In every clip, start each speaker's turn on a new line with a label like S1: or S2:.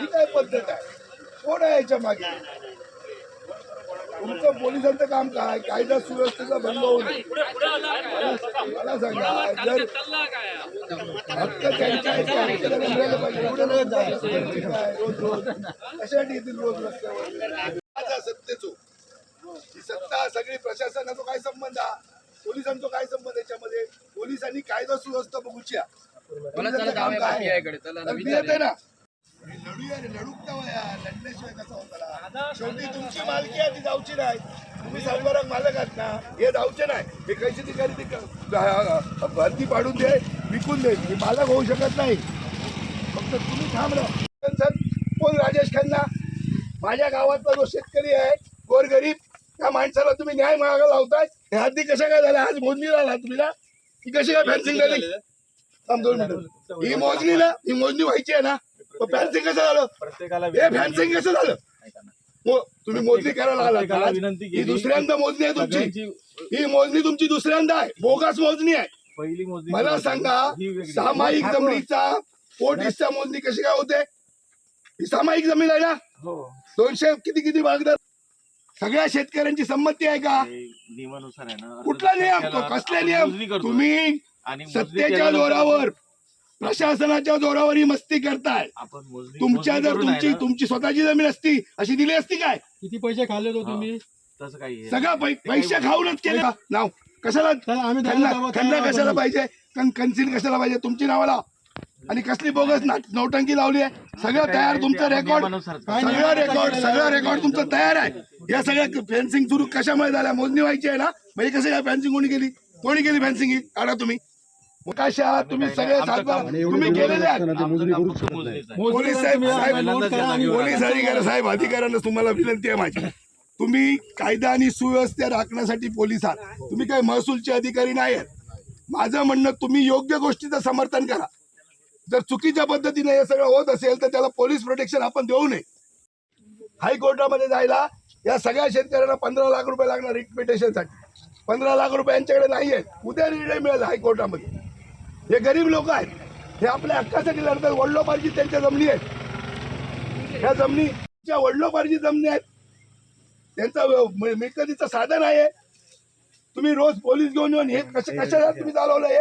S1: ही काय पद्धत आहे कोण आहे याच्या मागे तुमचं पोलिसांचं काम काय कायदा सुव्यवस्थेचा भंग होणे मला सांगा जर हक्क त्यांच्या रोज रोज कशासाठी येतील रोज रस्त्यावर सत्तेचो ही सत्ता सगळी प्रशासनाचा काय संबंध हा पोलिसांचा काय संबंध याच्यामध्ये पोलिसांनी कायदा सुव्यवस्था बघूच्या ना मालकी जाऊची नाही तुम्ही मालक आहात हे जाऊचे नाही भरती पाडून दे विकून दे मी मालक होऊ शकत नाही फक्त तुम्ही थांबला सर कोण राजेश खन्ना माझ्या गावातला जो शेतकरी आहे गोरगरीब त्या माणसाला तुम्ही न्याय मागा लावताय हे हद्दी कशा काय झाला आज मोजणी झाला तुम्ही ना कशी काय फॅन्सिंग झाली दोन मिनिट ही मोजणी ना ही मोजणी व्हायची आहे ना फॅन्सिंग कसं झालं प्रत्येकाला फॅन्सिंग कसं झालं तुम्ही मोजणी करायला आला विनंती ही दुसऱ्यांदा मोजणी आहे तुमची ही मोजणी तुमची दुसऱ्यांदा आहे बोगास मोजणी आहे पहिली मोजणी मला सांगा सामायिक जमिनीचा पोट हिस्सा मोजणी कशी काय होते ही सामायिक जमीन आहे ना हो दोनशे किती किती भागदार सगळ्या शेतकऱ्यांची संमती आहे का नियमानुसार आहे ना कुठला नियम कसला नियम तुम्ही सत्तेच्या जोरावर प्रशासनाच्या जोरावर ही मस्ती करताय तुमच्या जर तुमची तुमची स्वतःची जमीन असती अशी दिली असती काय
S2: किती पैसे खाल्ले होते तुम्ही
S1: तसं पैसे खाऊनच केले नाव कशाला आम्ही कशाला पाहिजे कन्सिल कशाला पाहिजे तुमची नावाला आणि कसली बोगस ना- नौटंकी लावली आहे सगळं तयार तुमचं रेकॉर्ड सगळं रेकॉर्ड सगळं रेकॉर्ड तुमचं तयार आहे या सगळ्या फेन्सिंग सुरू कशामुळे झाल्या मोजणी व्हायची आहे ना म्हणजे कसं काय फेन्सिंग कोणी केली कोणी केली फेन्सिंग ही काढा तुम्ही तुम्ही सगळे तुम्ही साहेब अधिकाऱ्यांना तुम्हाला विनंती आहे माझी तुम्ही कायदा आणि सुव्यवस्था राखण्यासाठी पोलीस आहात तुम्ही काही महसूलचे अधिकारी नाही आहेत माझं म्हणणं तुम्ही योग्य गोष्टीचं समर्थन करा जर चुकीच्या पद्धतीने हे सगळं होत असेल तर त्याला पोलीस प्रोटेक्शन आपण देऊ नये हायकोर्टामध्ये जायला या सगळ्या शेतकऱ्यांना पंधरा लाख रुपये लागणार रिक्विटेशनसाठी पंधरा लाख रुपये यांच्याकडे नाही आहेत उद्या निर्णय मिळेल हायकोर्टामध्ये हे गरीब लोक आहेत हे आपल्या हक्कासाठी लढतात वडलोपारची त्यांच्या जमिनी आहेत ह्या जमिनी वडलो वडलोपारची जमिनी आहेत त्यांचा मिळकतीचं साधन आहे तुम्ही रोज पोलीस घेऊन येऊन हे कशा कशाला तुम्ही चालवलं हे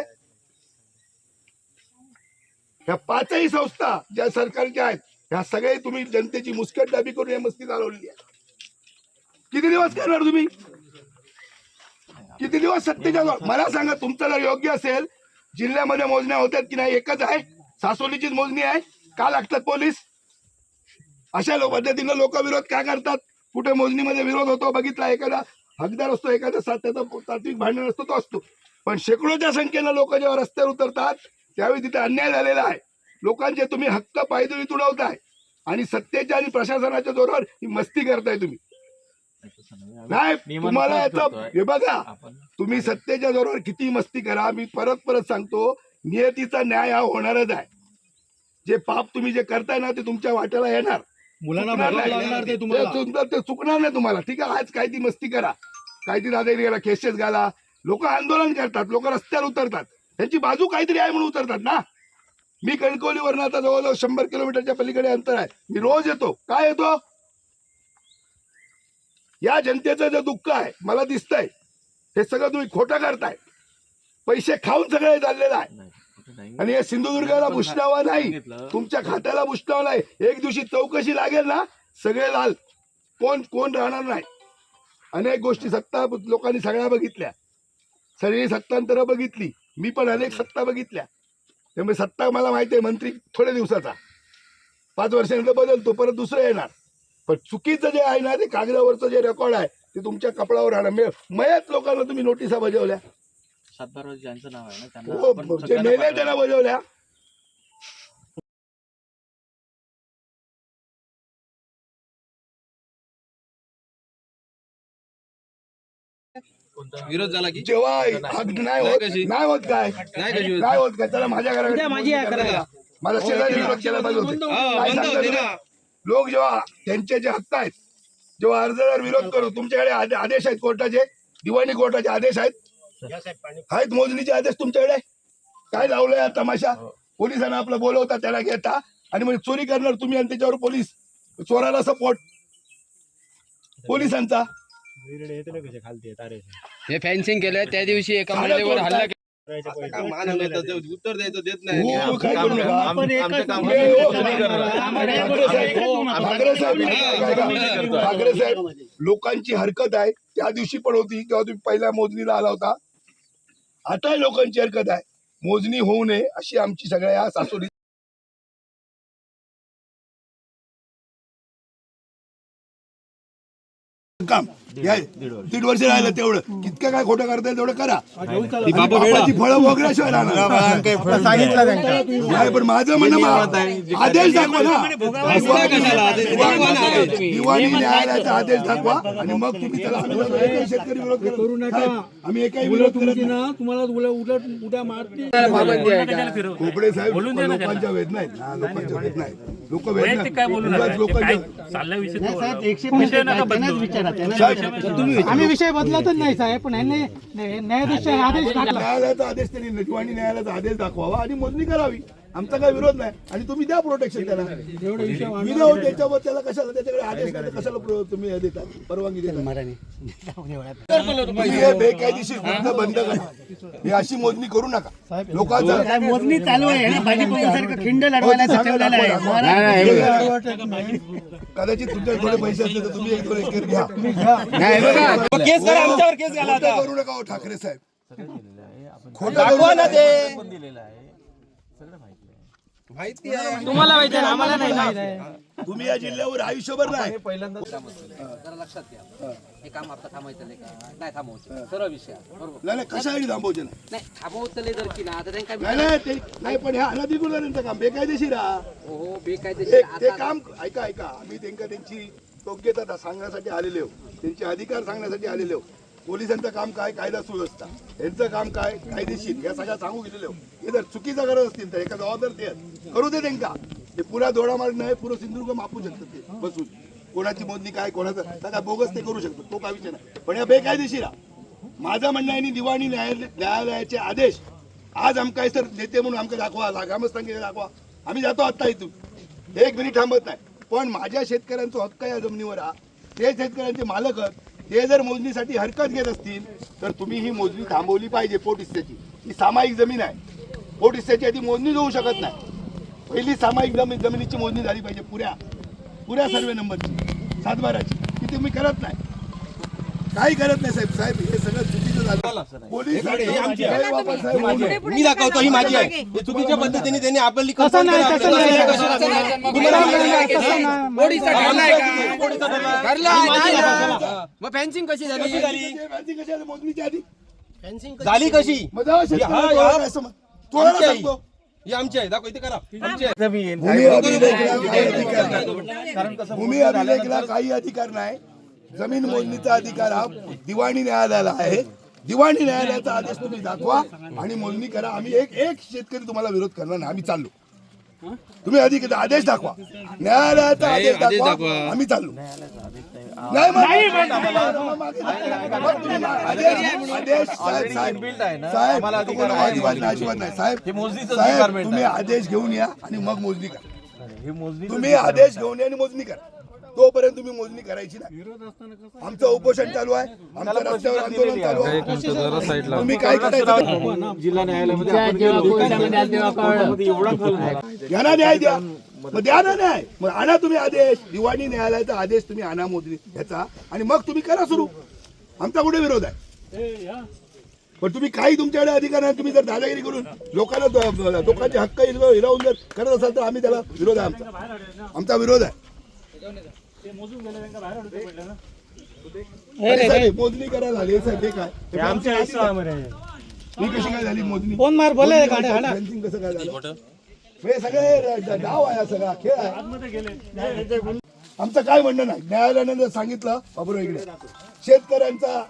S1: ह्या पाचही संस्था ज्या सरकारच्या आहेत ह्या सगळ्या तुम्ही जनतेची मुस्कट दाबी करून मस्ती चालवलेली आहे किती दिवस करणार तुम्ही किती दिवस सत्तेच्या मला सांगा तुमचं जर योग्य असेल जिल्ह्यामध्ये मोजण्या होतात की नाही एकच आहे सासोलीचीच मोजणी आहे का लागतात पोलीस अशा लो पद्धतीनं लोक विरोध का करतात कुठे मोजणीमध्ये विरोध होतो बघितला एखादा हकदार असतो एखादा त्याचा तात्विक भांडण असतो तो असतो पण शेकडोच्या संख्येनं लोक जेव्हा रस्त्यावर उतरतात त्यावेळी तिथे अन्याय झालेला आहे लोकांचे तुम्ही हक्क पायदळी तुडवताय आणि सत्तेच्या आणि प्रशासनाच्या जोरावर ही मस्ती करताय तुम्ही नाही तुम्हाला याचा हे बघा तुम्ही सत्तेच्या जोरावर किती मस्ती करा मी परत परत सांगतो नियतीचा न्याय हा होणारच आहे जे पाप तुम्ही जे करताय ना ते तुमच्या वाट्याला येणार
S2: मुलांना
S1: ते चुकणार नाही तुम्हाला ठीक आहे आज काय ती मस्ती करा काहीतरी ती दादागिरी करा केसेस घाला लोक आंदोलन करतात लोक रस्त्यावर उतरतात त्यांची बाजू काहीतरी आहे म्हणून उतरतात ना मी कणकवलीवरनं आता जवळजवळ शंभर किलोमीटरच्या पलीकडे अंतर आहे मी रोज येतो काय येतो या जनतेचं जे दुःख आहे मला दिसतंय हे सगळं तुम्ही खोटं करताय पैसे खाऊन सगळे चाललेलं आहे आणि हे सिंधुदुर्गाला भुषणावा नाही तुमच्या खात्याला भुषणावा नाही एक दिवशी चौकशी लागेल ना सगळे लाल कोण कोण राहणार नाही अनेक गोष्टी सत्ता लोकांनी सगळ्या बघितल्या सगळी सत्तांतर बघितली मी पण अनेक सत्ता बघितल्या त्यामुळे सत्ता मला माहिती आहे मंत्री थोड्या दिवसाचा पाच वर्षानंतर बदलतो परत दुसरं येणार पण चुकीचं जे आहे ना ते कागदावरचं जे रेकॉर्ड आहे ते तुमच्या कपडावर राहणार मयाच लोकांना तुम्ही नोटिसा बजावल्या
S2: ज्यांचं नाव आहे
S1: ना हो, म्हणजे त्यांना बजावल्या विरोध झाला की जेव्हा नाही होत कशी? नाही होत काय नाही होत? काय त्याला माझ्या घराकडे माझी माझा हो, शेजारी विरोध केला पाहिजे बंद लोक जेव्हा त्यांचे जे हक्क आहेत जेव्हा अर्जदार विरोध करू तुमच्याकडे आदेश आहेत कोर्टाचे दिवाणी कोर्टाचे आदेश आहेत आहेत मोजणीचे आदेश तुमच्याकडे काय लावलंय तमाशा पोलिसांना आपलं बोलवता त्याला घेता आणि म्हणजे चोरी करणार तुम्ही आणि त्याच्यावर पोलीस चोराला सपोर्ट पोलिसांचा
S2: हे फॅन्सिंग केलं त्या दिवशी एका हल्ला उत्तर द्यायचं देत नाही
S1: साहेब हो, हो, लोकांची हरकत आहे त्या दिवशी पण होती तेव्हा तुम्ही पहिल्या मोजणीला आला होता आता लोकांची हरकत आहे मोजणी होऊ नये अशी आमची सगळ्या सासुरी काम दीड वर्ष राहिलं तेवढं कितकं काय खोटं करता येईल तेवढं करा बाबा बाबाची फळं वगैरे राहणार नाही पण माझं म्हणणं आदेश दाखवा ना दिवाणी न्यायालयाचा आदेश दाखवा आणि मग तुम्ही त्याला शेतकरी विरोध करू नका आम्ही एकाही
S2: विरोध तुम्हाला उलट उद्या मारते
S1: खोपडे साहेब लोकांच्या वेदना आहेत लोकांच्या वेदना आहेत लोक वेदना
S2: लोकांच्या आम्ही विषय बदलतच नाही साहेब पण ह्यांनी न्यायाधीश आदेश
S1: न्यायालयाचा आदेश त्यांनी आणि न्यायालयाचा आदेश दाखवावा आणि मोजणी करावी आमचा काय विरोध नाही आणि तुम्ही द्या प्रोटेक्शन त्याला विरोध त्याच्यावर त्याला कशाला त्याच्याकडे आदेश कशाला तुम्ही देता परवानगी देता बेकायदेशीर बंद बंद करा हे अशी मोजणी करू नका लोकांचा
S2: मोजणी चालू आहे खिंड हो, हो,
S1: कदाचित तुमच्या थोडे पैसे असले तर तुम्ही एक घ्या केस करा करू नका हो, ठाकरे साहेब खोटा दिलेला आहे
S2: माहिती तुम्हाला माहिती आम्हाला नाही माहिती आहे
S1: तुम्ही या जिल्ह्यावर आयुष्यभर नाही पहिल्यांदा जरा
S2: लक्षात घ्या हे काम आता थांबायचं नाही थांबवायचं सर्व विषय
S1: बरोबर नाही नाही नाही पण हे काम बेकायदेशीर
S2: बेकायदेशीर
S1: ते काम ऐका ऐका आम्ही त्यांना त्यांची योग्यता सांगण्यासाठी आलेले त्यांचे अधिकार सांगण्यासाठी आलेले हो पोलिसांचं काम काय कायदा सुव्यवस्था यांचं काम काय कायदेशीर या सगळ्या सांगू गेलेले हे जर चुकीचा करत असतील तर एका जबाबदार ते करू दे त्यांना ते पुरा दोडा मार्ग नाही पुरं सिंधुदुर्ग मापू शकतात ते बसून कोणाची मोजणी काय कोणाचं सगळ्या बोगस ते करू शकतात तो काय विषय नाही पण या बेकायदेशीर माझं म्हणणं आहे दिवाणी न्यायालयाचे आदेश आज काय सर नेते म्हणून आमका दाखवा ग्रामस्थांकडे दाखवा आम्ही जातो आत्ता इथून एक मिनिट थांबत नाही पण माझ्या शेतकऱ्यांचा हक्क या जमिनीवर हा ते शेतकऱ्यांचे मालक ते जर मोजणीसाठी हरकत घेत असतील तर तुम्ही ही मोजणी थांबवली पाहिजे पोट हिस्सेची ही सामायिक जमीन आहे पोट हिस्स्याची आधी मोजणी होऊ शकत नाही पहिली सामायिक जमीन जमिनीची मोजणी झाली पाहिजे पुऱ्या पुऱ्या सर्वे नंबरची सातबाराची ती तुम्ही करत नाही काही करत नाही साहेब साहेब हे सगळं चुकीचं झालं
S2: मी दाखवतो ही माझी आहे चुकीच्या पद्धतीने त्यांनी आपली फॅन्सिंग कशी झाली कशी झाली कशी आमची आहे दाखव इथे करा
S1: भूमी अभिलेखला काही अधिकार नाही जमीन मोजणीचा अधिकार हा दिवाणी न्यायालयाला आहे दिवाणी न्यायालयाचा आदेश तुम्ही दाखवा आणि मोजणी करा आम्ही एक एक शेतकरी तुम्हाला विरोध करणार नाही आम्ही चाललो तुम्ही अधिक आदेश दाखवा न्यायालयाचा आदेश दाखवा आम्ही चाललो तुम्ही आदेश घेऊन या आणि मग मोजणी करा तुम्ही आदेश घेऊन या आणि मोजणी करा तोपर्यंत तुम्ही मोजणी करायची ना आमचं उपोषण चालू आहे आमच्या रस्त्यावर आंदोलन चालू आहे तुम्ही काय करायचं जिल्हा न्याय द्या मग द्या ना न्याय मग आणा तुम्ही आदेश दिवाणी न्यायालयाचा आदेश तुम्ही आणा मोजणी ह्याचा आणि मग तुम्ही करा सुरू आमचा कुठे विरोध आहे पण तुम्ही काही तुमच्याकडे अधिकार नाही तुम्ही जर दादागिरी करून लोकांना लोकांचे हक्क हिरावून जर करत असाल तर आम्ही त्याला विरोध आहे आमचा आमचा विरोध आहे काय
S2: झाली फोन मार कसं काय झालं
S1: सगळे आहे सगळा आमचं काय म्हणणं नाही न्यायालयानं जर सांगितलं बाबर इकडे शेतकऱ्यांचा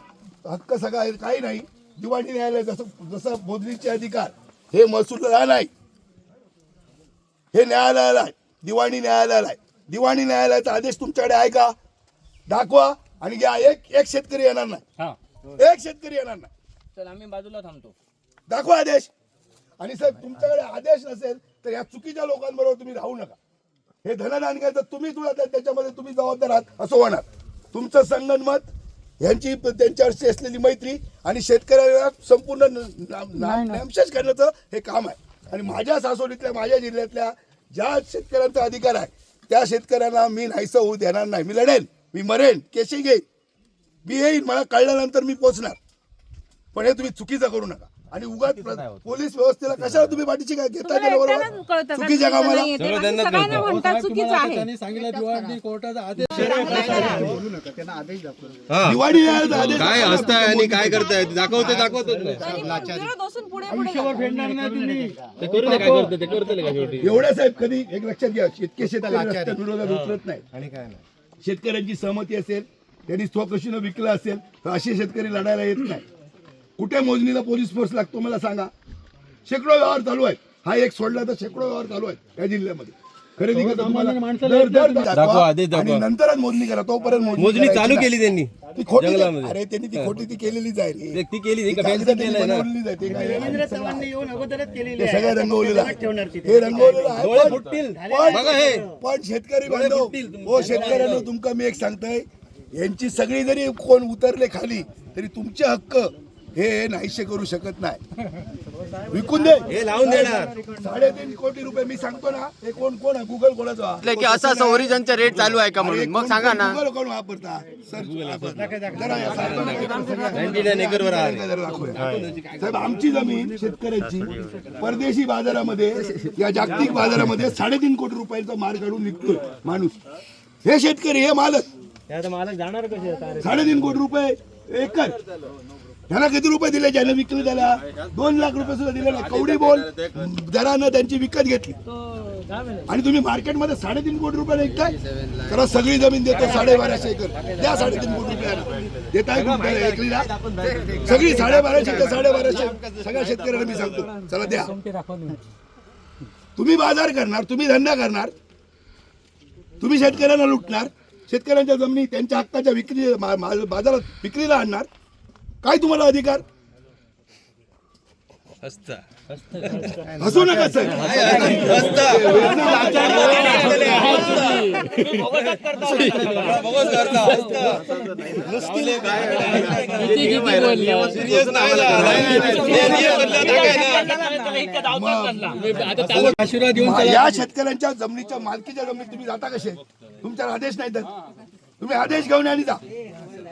S1: हक्क सगळा काही नाही दिवाणी न्यायालय जसं जसं अधिकार हे महसूलला नाही हे न्यायालयाला आहे दिवाणी न्यायालयाला आहे दिवाणी न्यायालयाचा आदेश तुमच्याकडे आहे का दाखवा आणि घ्या एक एक शेतकरी येणार नाही एक शेतकरी येणार नाही
S2: चल आम्ही बाजूला थांबतो
S1: दाखवा आदेश आणि सर तुमच्याकडे आदेश नसेल तर या चुकीच्या लोकांबरोबर तुम्ही राहू नका हे घ्यायचं तुम्ही तुला त्याच्यामध्ये तुम्ही जबाबदार आहात असं होणार तुमचं संगणमत यांची त्यांच्याशी असलेली मैत्री आणि शेतकऱ्याला संपूर्ण नामशेष करण्याचं हे काम आहे आणि माझ्या सासवडीतल्या माझ्या जिल्ह्यातल्या ज्या शेतकऱ्यांचा अधिकार आहे त्या शेतकऱ्यांना मी नाहीसं होऊ देणार नाही मी लढेन मी मरेन केशी घेईन मी येईन मला कळल्यानंतर मी पोचणार पण हे तुम्ही चुकीचं करू नका आणि उगाच पोलीस व्यवस्थेला कशाला तुम्ही पाठीची काय घेता चुकीच्या कामाला
S2: दिवाळी काय हसताय आणि काय करताय दाखवते दाखवतो
S1: एवढ्या साहेब कधी एक लक्षात घ्या शेतकरी शेतात विरोधात उतरत नाही आणि काय शेतकऱ्यांची सहमती असेल त्यांनी स्वकृषीनं विकलं असेल तर असे शेतकरी लढायला येत नाही कुठे मोजणीला पोलीस फोर्स लागतो मला सांगा शेकडो व्यवहार चालू आहे हा एक सोडला तर शेकडो व्यवहार चालू आहे त्या जिल्ह्यामध्ये खरेदी नंतरच मोजणी करा तोपर्यंत
S2: मोजणी चालू केली त्यांनी
S1: ती खोटी अरे त्यांनी ती खोटी ती केलेली आहे
S2: ती केली ते
S1: सगळं रंगवलेलं हे रंगवलेला पण शेतकरी बांधव हो शेतकऱ्यांना तुमका मी एक सांगतोय यांची सगळी जरी कोण उतरले खाली तरी तुमचे हक्क हे नाहीसे करू शकत नाही विकून दे
S2: हे लावून देणार
S1: साडेतीन कोटी रुपये मी सांगतो ना हे कोण कोण आहे गुगल कोणाचा
S2: की असा ओरिजनचा रेट चालू आहे का म्हणून मग सांगा ना गुगल कोण वापरता सर साहेब
S1: आमची जमीन शेतकऱ्याची परदेशी बाजारामध्ये या जागतिक बाजारामध्ये साडेतीन कोटी रुपयांचा माल काढून विकतोय माणूस हे शेतकरी हे मालक
S2: मालक जाणार कसे
S1: साडेतीन कोटी रुपये एकच त्यांना किती रुपये दिले ज्याने विकले त्याला दोन लाख रुपये सुद्धा दिले नाही कवडी बोल दरानं त्यांची विकत घेतली आणि तुम्ही मार्केटमध्ये साडेतीन कोटी रुपयाला विकताय तर सगळी जमीन देतो साडेबाराशे एकर द्या साडेतीन कोटी रुपयाला देताय एकरीला सगळी साडेबाराशे एकर साडेबाराशे सगळ्या शेतकऱ्यांना मी सांगतो चला द्या तुम्ही बाजार करणार तुम्ही धंदा करणार तुम्ही शेतकऱ्यांना लुटणार शेतकऱ्यांच्या जमिनी त्यांच्या हक्काच्या विक्री बाजारात विक्रीला आणणार काय तुम्हाला अधिकार हसू नका या शेतकऱ्यांच्या जमिनीच्या मालकीच्या जमिनीत तुम्ही जाता कसे तुमच्यावर आदेश नाही तर तुम्ही आदेश घेऊन आणि जा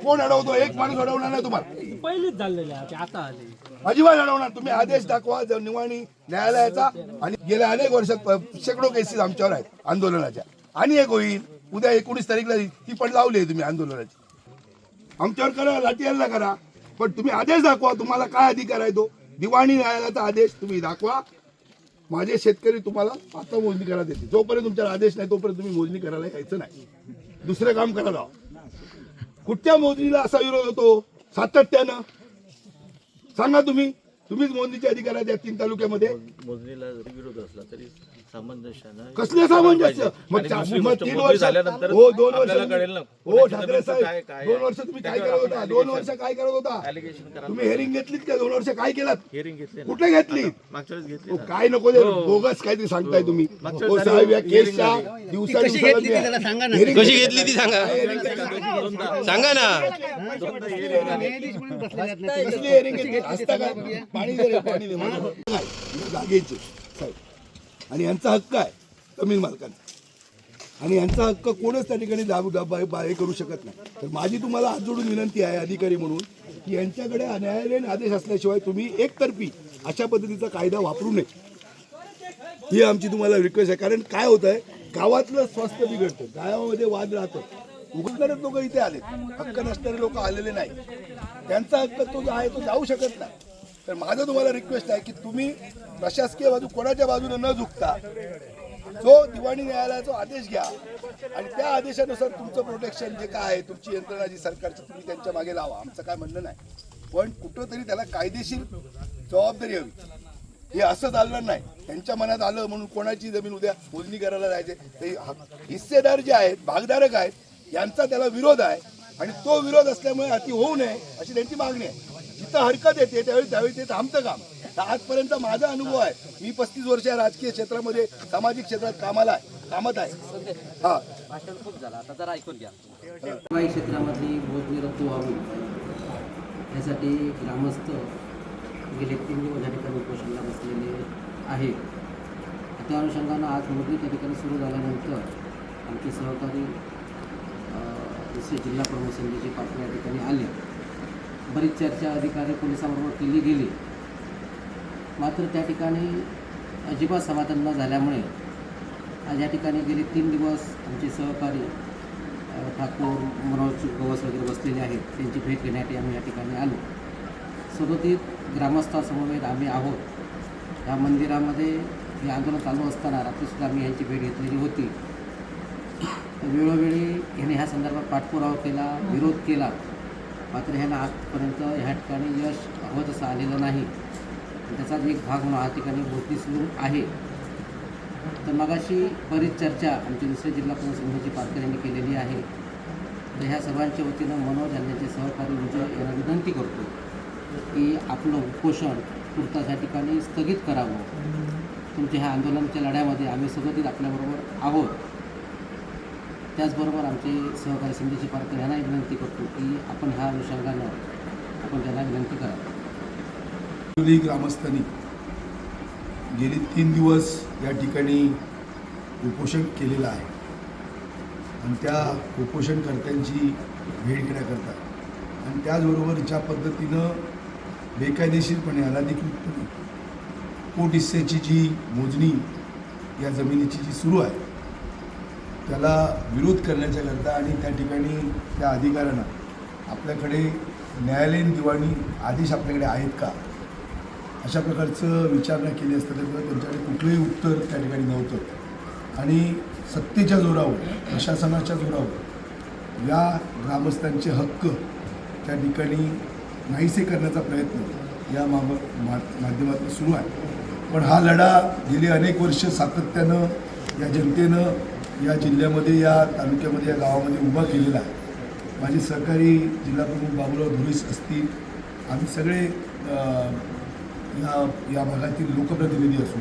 S1: कोण अडवतो एक माणूस अडवणार नाही तुम्हाला
S2: पहिलेच झालेले आता आले
S1: अजिबात अडवणार तुम्ही आदेश दाखवा जर निवाणी न्यायालयाचा आणि गेल्या अनेक वर्षात शेकडो केसेस आमच्यावर आहेत आंदोलनाच्या आणि एक होईल उद्या एकोणीस तारीखला ती पण लावली तुम्ही आंदोलनाची आमच्यावर करा लाठीयाला करा पण तुम्ही आदेश दाखवा तुम्हाला काय अधिकार आहे तो दिवाणी न्यायालयाचा आदेश तुम्ही दाखवा माझे शेतकरी तुम्हाला आता मोजणी करायला देते जोपर्यंत तुमच्यावर आदेश नाही तोपर्यंत तुम्ही मोजणी करायला यायचं नाही दुसरं काम करायला कुठच्या मोदीला असा विरोध होतो सातत्यानं सांगा तुम्ही तुम्हीच मोजणीचे अधिकार आहेत तीन तालुक्यामध्ये
S2: मोजणीला विरोध असला तरी कसले
S1: सामंजस्य मग हो दोन वर्ष हो ठाकरे दोन वर्ष तुम्ही काय करत होता दोन वर्ष काय करत होता तुम्ही हेरिंग घेतलीत का दोन वर्ष काय केलात हेरिंग घेतली कुठे घेतली हो, काय नको हो. सांगताय हो. तुम्ही केसच्या कशी
S2: घेतली ती सांगा सांगा ना हेरिंग
S1: घेतली असता का पाणी दे जागेचे साहेब आणि यांचा हक्क आहे जमीन मालकांचा आणि यांचा हक्क कोणच त्या ठिकाणी दाबू दाबा करू शकत नाही तर माझी तुम्हाला हात जोडून विनंती आहे अधिकारी म्हणून की यांच्याकडे न्यायालयीन आदेश असल्याशिवाय तुम्ही एकतर्फी अशा पद्धतीचा कायदा वापरू नये ही आमची तुम्हाला रिक्वेस्ट आहे कारण काय होत आहे गावातलं स्वास्थ्य बिघडतं गावामध्ये वाद राहतो करत लोक इथे आले हक्क नसणारे लोक आलेले नाही त्यांचा हक्क तो जो आहे तो जाऊ शकत नाही तर माझं तुम्हाला रिक्वेस्ट आहे की तुम्ही प्रशासकीय बाजू कोणाच्या बाजूने न झुकता जो दिवाणी न्यायालयाचा आदेश घ्या आणि त्या आदेशानुसार तुमचं प्रोटेक्शन जे काय आहे तुमची यंत्रणा जी सरकारची तुम्ही त्यांच्या मागे लावा आमचं काय म्हणणं नाही पण कुठंतरी त्याला कायदेशीर जबाबदारी हवी हे असं चालणार नाही त्यांच्या मनात आलं म्हणून कोणाची जमीन उद्या मोजणी करायला जायचे ते हिस्सेदार जे आहेत भागधारक आहेत यांचा त्याला विरोध आहे आणि तो विरोध असल्यामुळे अति होऊ नये अशी त्यांची मागणी आहे फक्त हरकत येते त्यावेळी त्यावेळी ते थांबतं काम आजपर्यंत माझा अनुभव आहे मी पस्तीस वर्ष राजकीय क्षेत्रामध्ये सामाजिक क्षेत्रात कामाला कामत आहे
S2: हा भाषण खूप आता जरा ऐकून घ्या बोधनिरत्व व्हावी यासाठी ग्रामस्थ गेले तीन दिवस या ठिकाणी उपोषणला बसलेले आहे त्या अनुषंगानं आज मोदी त्या ठिकाणी सुरू झाल्यानंतर आमचे सहकारी दुसरे जिल्हा प्रमुख संजयजी पाटील या ठिकाणी आले बरीच चर्चा अधिकारी पोलिसांबरोबर केली गेली मात्र त्या ठिकाणी अजिबात समाधान न झाल्यामुळे आज या ठिकाणी गेले तीन दिवस आमचे सहकारी ठाकूर मनोज गवस वगैरे बसलेले आहेत त्यांची भेट घेण्यासाठी आम्ही या ठिकाणी आलो सदोतीत ग्रामस्थासमवेत आम्ही आहोत या मंदिरामध्ये हे आंदोलन चालू असताना रात्रीसुद्धा आम्ही यांची भेट घेतलेली होती वेळोवेळी ह्याने ह्या संदर्भात पाठपुरावा केला विरोध केला मात्र ह्याला आजपर्यंत ह्या ठिकाणी यश हवं तसं आलेलं नाही त्याचाच एक भाग म्हणून हा ठिकाणी मोठी सुरू आहे तर मगाशी बरीच चर्चा आमच्या दुसरे जिल्हा प्रमुख संघाची पारकर यांनी केलेली आहे तर ह्या सर्वांच्या वतीनं मनोज सहकार्य सहकारी विजय यांना विनंती करतो की आपलं उपोषण पुरता या ठिकाणी स्थगित करावं तुमच्या ह्या आंदोलनाच्या लढ्यामध्ये आम्ही सगळं आपल्याबरोबर आहोत त्याचबरोबर आमचे सहकारी समितीचे पारकर यांना विनंती करतो की आपण ह्या अनुषंगानं आपण त्यांना विनंती करा
S1: ग्रामस्थांनी गेली तीन दिवस या ठिकाणी उपोषण केलेलं आहे आणि त्या उपोषणकर्त्यांची भेट घेण्याकरता आणि त्याचबरोबर ज्या पद्धतीनं बेकायदेशीरपणे अनाधिकृतपणे पोट हिस्स्याची जी मोजणी या जमिनीची जी सुरू आहे त्याला विरोध करण्याच्याकरता आणि त्या ठिकाणी त्या अधिकाऱ्यांना आपल्याकडे न्यायालयीन दिवाणी आदेश आपल्याकडे आहेत का अशा प्रकारचं विचारणा केली असता त्यामुळे त्यांच्याकडे कुठलंही उत्तर त्या ठिकाणी नव्हतं आणि सत्तेच्या जोरावर प्रशासनाच्या जोरावर या ग्रामस्थांचे हक्क त्या ठिकाणी नाहीसे करण्याचा प्रयत्न या माम माध्यमातून सुरू आहे पण हा लढा गेली अनेक वर्ष सातत्यानं या जनतेनं या जिल्ह्यामध्ये या तालुक्यामध्ये या गावामध्ये उभा केलेला आहे माझे सहकारी प्रमुख बाबूराव धुरीस असतील आम्ही सगळे या या भागातील लोकप्रतिनिधी असो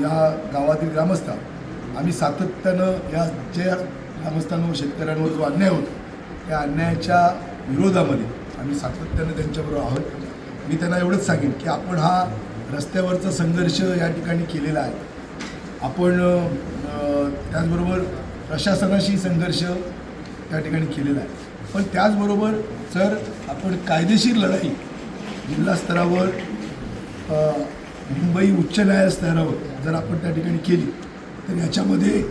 S1: या गावातील ग्रामस्थ आम्ही सातत्यानं या ज्या ग्रामस्थांवर शेतकऱ्यांवर जो अन्याय होतो त्या अन्यायाच्या विरोधामध्ये आम्ही सातत्यानं त्यांच्याबरोबर आहोत मी त्यांना एवढंच सांगेन की आपण हा रस्त्यावरचा संघर्ष या ठिकाणी केलेला आहे आपण त्याचबरोबर प्रशासनाशी संघर्ष त्या ठिकाणी केलेला आहे पण त्याचबरोबर जर आपण कायदेशीर लढाई जिल्हा स्तरावर मुंबई उच्च न्यायालय स्तरावर जर आपण त्या ठिकाणी केली तर याच्यामध्ये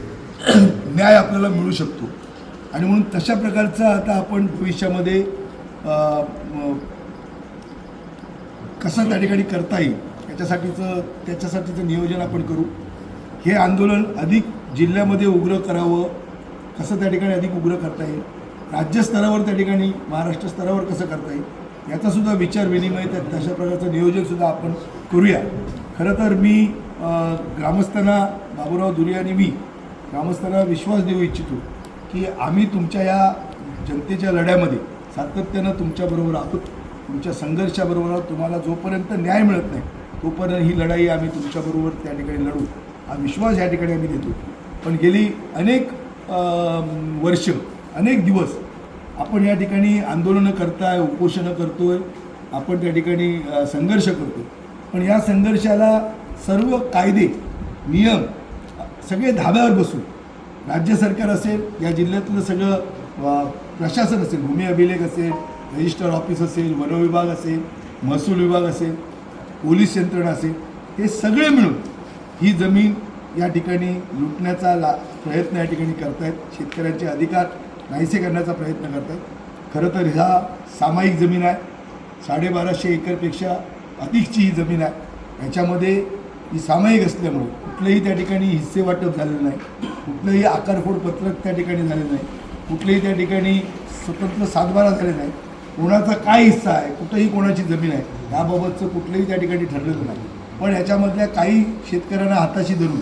S1: न्याय आपल्याला मिळू शकतो आणि म्हणून तशा प्रकारचं आता आपण भविष्यामध्ये कसं त्या ठिकाणी करता येईल याच्यासाठीचं त्याच्यासाठीचं नियोजन आपण करू हे आंदोलन अधिक जिल्ह्यामध्ये उग्र करावं कसं त्या ठिकाणी अधिक उग्र करता येईल राज्यस्तरावर त्या ठिकाणी महाराष्ट्र स्तरावर कसं करता येईल याचासुद्धा विचार विनिमय त्या तशा प्रकारचं नियोजनसुद्धा आपण करूया खरं तर मी ग्रामस्थांना बाबूराव दुर्यानी आणि मी ग्रामस्थांना विश्वास देऊ इच्छितो की आम्ही तुमच्या या जनतेच्या लढ्यामध्ये सातत्यानं तुमच्याबरोबर आहोत तुमच्या संघर्षाबरोबर तुम्हाला जोपर्यंत न्याय मिळत नाही तोपर्यंत ही लढाई आम्ही तुमच्याबरोबर त्या ठिकाणी लढू हा विश्वास या ठिकाणी आम्ही देतो पण गेली अनेक वर्ष अनेक दिवस आपण या ठिकाणी आंदोलनं करताय उपोषणं करतो आहे आपण त्या ठिकाणी संघर्ष करतो पण या संघर्षाला सर्व कायदे नियम सगळे धाब्यावर बसून राज्य सरकार असेल या जिल्ह्यातलं सगळं प्रशासन असेल भूमी अभिलेख असेल रजिस्टर ऑफिस असेल वन विभाग असेल महसूल विभाग असेल पोलीस यंत्रणा असेल हे सगळे मिळून ही जमीन या ठिकाणी लुटण्याचा ला प्रयत्न या ठिकाणी करतायत शेतकऱ्यांचे अधिकार नाहीसे करण्याचा प्रयत्न करत आहेत खरं तर ह्या सामायिक जमीन आहे साडेबाराशे एकरपेक्षा अधिकची ही जमीन आहे ह्याच्यामध्ये ही सामायिक असल्यामुळे कुठलंही त्या ठिकाणी हिस्से वाटप झालेलं नाही कुठलंही आकारफोड पत्रक त्या ठिकाणी झालेलं नाही कुठलंही त्या ठिकाणी स्वतंत्र सातबारा झाले नाही कोणाचा काय हिस्सा आहे कुठंही कोणाची जमीन आहे याबाबतचं कुठलंही त्या ठिकाणी ठरलेलं नाही पण ह्याच्यामधल्या काही शेतकऱ्यांना हाताशी धरून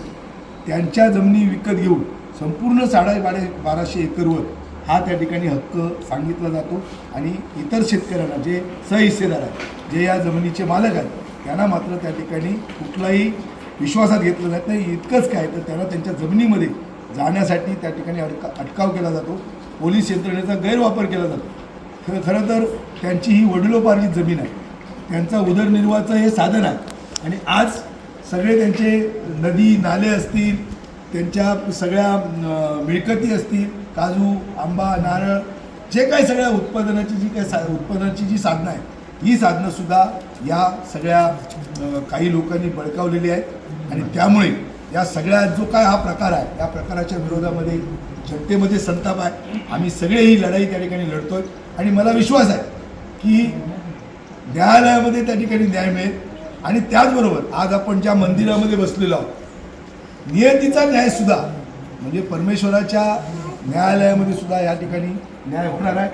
S1: त्यांच्या जमिनी विकत घेऊन संपूर्ण साडेबारा बाराशे एकरवर हा त्या ठिकाणी हक्क सांगितला जातो आणि इतर शेतकऱ्यांना जे सहहिस्सेदार आहेत जे या जमिनीचे मालक आहेत त्यांना मात्र त्या ठिकाणी कुठलाही विश्वासात घेतलं जात नाही इतकंच काय तर त्यांना त्यांच्या जमिनीमध्ये जाण्यासाठी त्या ठिकाणी अडका अटकाव केला जातो पोलीस यंत्रणेचा गैरवापर केला जातो खरं खरं तर त्यांची ही वडिलोपार्जित जमीन आहे त्यांचा उदरनिर्वाहाचं हे साधन आहे आणि आज सगळे त्यांचे नदी नाले असतील त्यांच्या सगळ्या मिळकती असतील काजू आंबा नारळ जे काही सगळ्या उत्पादनाची जी काही सा उत्पादनाची जी साधनं आहेत ही साधनंसुद्धा या सगळ्या काही लोकांनी बळकावलेली आहेत आणि त्यामुळे या सगळ्या जो काय हा प्रकार आहे या प्रकाराच्या विरोधामध्ये जनतेमध्ये संताप आहे आम्ही सगळे ही लढाई त्या ठिकाणी लढतो आणि मला विश्वास आहे की न्यायालयामध्ये त्या ठिकाणी न्याय मिळेल आणि त्याचबरोबर आज आपण ज्या मंदिरामध्ये बसलेलो आहोत नियतीचा न्यायसुद्धा म्हणजे परमेश्वराच्या न्यायालयामध्ये सुद्धा या ठिकाणी न्याय होणार आहे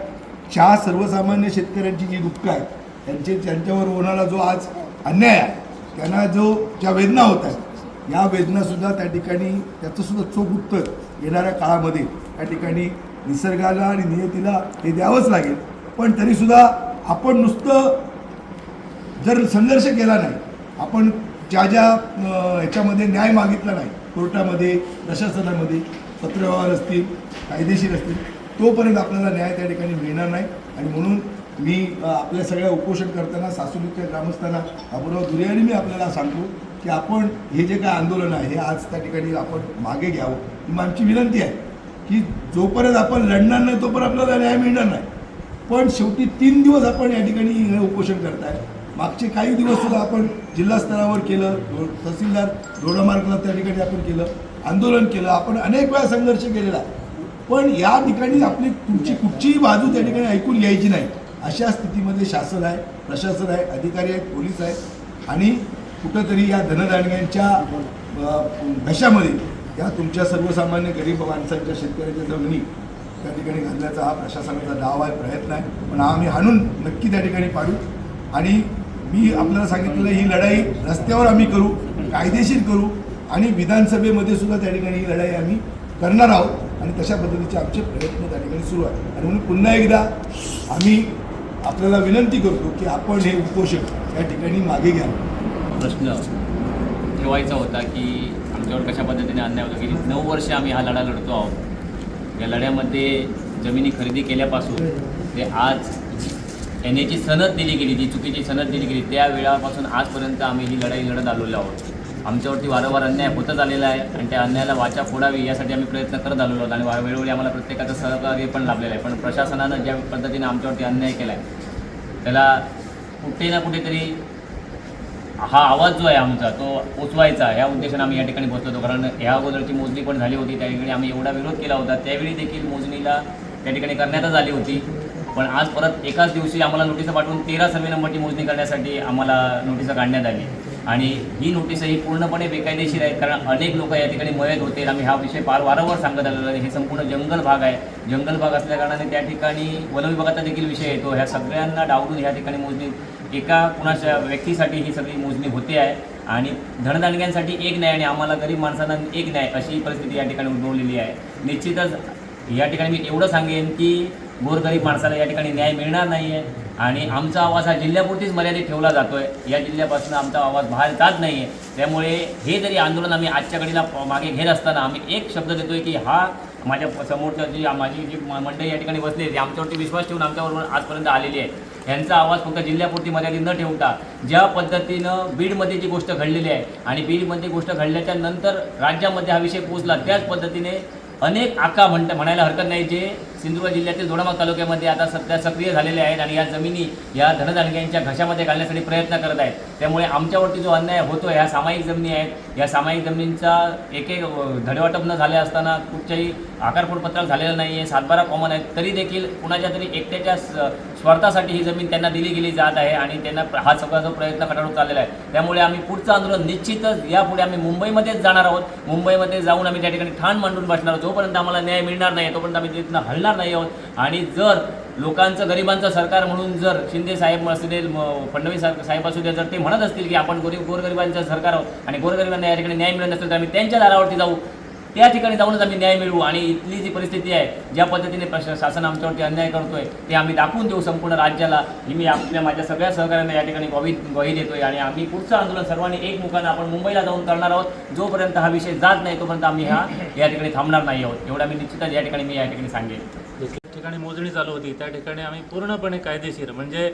S1: ज्या सर्वसामान्य शेतकऱ्यांची जी दुःख आहेत त्यांचे त्यांच्यावर होणारा जो आज अन्याय आहे त्यांना जो ज्या वेदना होत आहेत या वेदनासुद्धा त्या ठिकाणी त्याचंसुद्धा चोख उत्तर येणाऱ्या काळामध्ये त्या ठिकाणी निसर्गाला आणि नियतीला हे द्यावंच लागेल पण तरीसुद्धा आपण नुसतं जर संघर्ष केला नाही आपण ज्या ज्या ह्याच्यामध्ये न्याय मागितला नाही कोर्टामध्ये प्रशासनामध्ये पत्रव्यवहार असतील कायदेशीर असतील तोपर्यंत आपल्याला न्याय त्या ठिकाणी मिळणार नाही आणि म्हणून मी आपल्या सगळ्या उपोषण करताना सासुलीच्या ग्रामस्थांना अपूर्व दुर्याने मी आपल्याला सांगतो की आपण हे जे काय आंदोलन आहे हे आज त्या ठिकाणी आपण मागे घ्यावं ही आमची विनंती आहे की जोपर्यंत आपण लढणार नाही तोपर्यंत आपल्याला न्याय मिळणार नाही पण शेवटी तीन दिवस आपण या ठिकाणी उपोषण करताय मागचे काही दिवस सुद्धा आपण जिल्हा स्तरावर केलं तहसीलदार दोडामार्गला त्या ठिकाणी आपण केलं आंदोलन केलं आपण अनेक वेळा संघर्ष केलेला पण या ठिकाणी आपली तुमची कुठचीही बाजू त्या ठिकाणी ऐकून घ्यायची नाही अशा स्थितीमध्ये शासन आहे प्रशासन आहे अधिकारी आहेत पोलीस आहेत आणि कुठंतरी या धनदानग्यांच्या घशामध्ये या तुमच्या सर्वसामान्य गरीब माणसांच्या शेतकऱ्याच्या जमिनी त्या ठिकाणी घालण्याचा हा प्रशासनाचा दावा आहे प्रयत्न आहे पण आम्ही हाणून नक्की त्या ठिकाणी पाडू आणि मी आपल्याला सांगितलेलं ही लढाई रस्त्यावर आम्ही करू कायदेशीर करू आणि विधानसभेमध्ये सुद्धा त्या ठिकाणी ही लढाई आम्ही करणार आहोत आणि तशा पद्धतीचे आमचे प्रयत्न त्या ठिकाणी सुरू आहेत आणि म्हणून पुन्हा एकदा आम्ही आपल्याला विनंती करतो की आपण हे उपोषक या ठिकाणी मागे घ्या प्रश्न
S2: ठेवायचा होता की आमच्यावर कशा पद्धतीने अन्याय होतो गेली नऊ वर्ष आम्ही हा लढा लढतो आहोत या लढ्यामध्ये जमिनी खरेदी केल्यापासून ते आज त्यांनी जी सनद दिली गेली जी चुकीची सनद दिली गेली त्या वेळापासून आजपर्यंत आम्ही ही लढाई लढत आलेलो आहोत आमच्यावरती वारंवार अन्याय होतच आलेला आहे आणि त्या अन्यायाला वाचा फोडावी यासाठी आम्ही प्रयत्न करत आलेलो आहोत आणि वेळोवेळी आम्हाला प्रत्येकाचं सहकार्य पण लाभलेलं आहे पण प्रशासनानं ज्या पद्धतीने आमच्यावरती अन्याय केला आहे त्याला कुठे ना कुठेतरी हा आवाज जो आहे आमचा तो पोचवायचा या उद्देशाने आम्ही या ठिकाणी होतो कारण ह्या अगोदरची मोजणी पण झाली होती त्या ठिकाणी आम्ही एवढा विरोध केला होता त्यावेळी देखील मोजणीला त्या ठिकाणी करण्यातच आली होती पण आज परत एकाच दिवशी आम्हाला नोटिसा पाठवून तेरा सर्वे नंबरची मोजणी करण्यासाठी आम्हाला नोटीसं काढण्यात आली आणि ही नोटीस ही पूर्णपणे बेकायदेशीर आहेत कारण अनेक लोक या ठिकाणी मयत होते आम्ही हा विषय फार वारंवार सांगत आलेलो आहे हे संपूर्ण जंगल भाग आहे जंगल भाग असल्याकारणाने त्या ठिकाणी वनविभागाचा देखील विषय येतो ह्या सगळ्यांना डावून ह्या ठिकाणी मोजणी एका कुणाच्या व्यक्तीसाठी ही सगळी मोजणी होते आहे आणि धनदानग्यांसाठी एक न्याय आणि आम्हाला गरीब माणसांना एक न्याय अशी परिस्थिती या ठिकाणी उद्भवलेली आहे निश्चितच या ठिकाणी मी एवढं सांगेन की गोरगरीब माणसाला या ठिकाणी न्याय मिळणार नाही आहे आणि आमचा आवाज हा जिल्ह्यापुरतीच मर्यादित ठेवला जातो आहे या जिल्ह्यापासून आमचा आवाज बाहेर जात नाही आहे त्यामुळे हे जरी आंदोलन आम्ही आजच्या मागे घेत असताना आम्ही एक शब्द देतो आहे की हा माझ्या समोरच्या जी माझी जी मंडळी या ठिकाणी बसली आहे आमच्यावरती विश्वास ठेवून आमच्याबरोबर आजपर्यंत आलेली आहे यांचा आवाज फक्त जिल्ह्यापुरती मर्यादित न ठेवता ज्या पद्धतीनं बीडमध्ये जी गोष्ट घडलेली आहे आणि बीडमध्ये गोष्ट घडल्याच्या नंतर राज्यामध्ये हा विषय पोचला त्याच पद्धतीने अनेक आका म्हणत म्हणायला हरकत नाही जे सिंधुदुर्ग जिल्ह्यातील दोडामाग तालुक्यामध्ये आता सध्या सक्रिय झालेले आहेत आणि या जमिनी या धनधान्यांच्या घशामध्ये घालण्यासाठी प्रयत्न करत आहेत त्यामुळे आमच्यावरती जो अन्याय होतो ह्या सामायिक जमिनी आहेत या सामायिक जमिनींचा एक एक धडेवाटप न झाले असताना कुठच्याही आकारपूड झालेलं नाही आहे सातबारा कॉमन आहेत तरी देखील कुणाच्या तरी एकट्याच्या स्वार्थासाठी ही जमीन त्यांना दिली गेली जात आहे आणि त्यांना हा सगळा जो प्रयत्न कटाळून चाललेला आहे त्यामुळे आम्ही पुढचं आंदोलन निश्चितच यापुढे आम्ही मुंबईमध्येच जाणार आहोत मुंबईमध्ये जाऊन आम्ही त्या ठिकाणी ठाण मांडून बसणार आहोत जोपर्यंत आम्हाला न्याय मिळणार नाही तोपर्यंत आम्ही तिथनं हलणार नाही आहोत आणि जर लोकांचं गरिबांचं सरकार म्हणून जर शिंदे साहेब असू फडणवीस साहेब असू दे जर ते म्हणत असतील की आपण गरीब गोरगरिबांचं सरकार आहोत आणि गोरगरिबांना या ठिकाणी न्याय मिळत नसेल तर आम्ही त्यांच्या दारावरती जाऊ त्या ठिकाणी जाऊनच आम्ही न्याय मिळवू आणि इथली जी परिस्थिती आहे ज्या पद्धतीने शासन आमच्यावरती अन्याय करतोय ते आम्ही दाखवून देऊ संपूर्ण राज्याला ही मी आपल्या माझ्या सगळ्या सहकाऱ्यांना या ठिकाणी ग्वाही ग्वाही देतोय आणि आम्ही पुढचं आंदोलन सर्वांनी एक एकमुखानं आपण मुंबईला जाऊन करणार आहोत जोपर्यंत हा विषय जात नाही तोपर्यंत आम्ही हा या ठिकाणी थांबणार नाही आहोत एवढा मी निश्चितच या ठिकाणी मी या ठिकाणी सांगेन ठिकाणी मोजणी चालू होती त्या ठिकाणी आम्ही पूर्णपणे कायदेशीर म्हणजे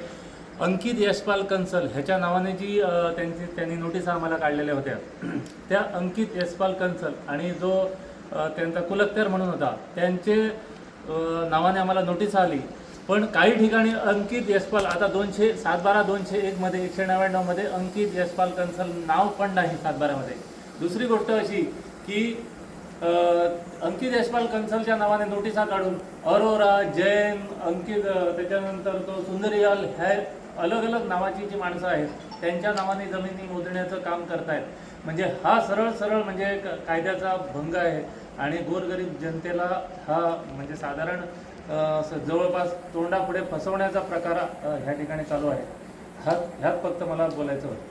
S2: अंकित यशपाल कन्सल ह्याच्या नावाने जी त्यांची त्यांनी नोटीस आम्हाला काढलेल्या होत्या त्या अंकित यशपाल कन्सल आणि जो त्यांचा कुलक्तर म्हणून होता त्यांचे नावाने आम्हाला नोटीस आली पण काही ठिकाणी अंकित यशपाल आता दोनशे सात बारा दोनशे एकमध्ये एकशे नव्याण्णवमध्ये अंकित यशपाल कन्सल नाव पण नाही सात बारामध्ये दुसरी गोष्ट अशी की अंकित यशपाल कन्सलच्या नावाने नोटिसा काढून अरोरा जैन अंकित त्याच्यानंतर तो सुंदरियाल हे अलग अलग नावाची जी माणसं आहेत त्यांच्या नावाने जमिनी मोजण्याचं काम करतायत म्हणजे हा सरळ सरळ म्हणजे कायद्याचा भंग आहे आणि गोरगरीब जनतेला हा म्हणजे साधारण जवळपास तोंडापुढे फसवण्याचा प्रकार ह्या ठिकाणी चालू आहे ह्यात ह्यात फक्त मला बोलायचं होतं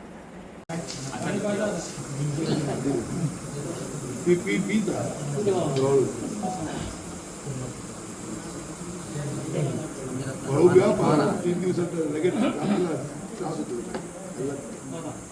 S2: PPP हो. भाऊ घ्या बारा तीन दिवसात लगेच आपला त्रास होतो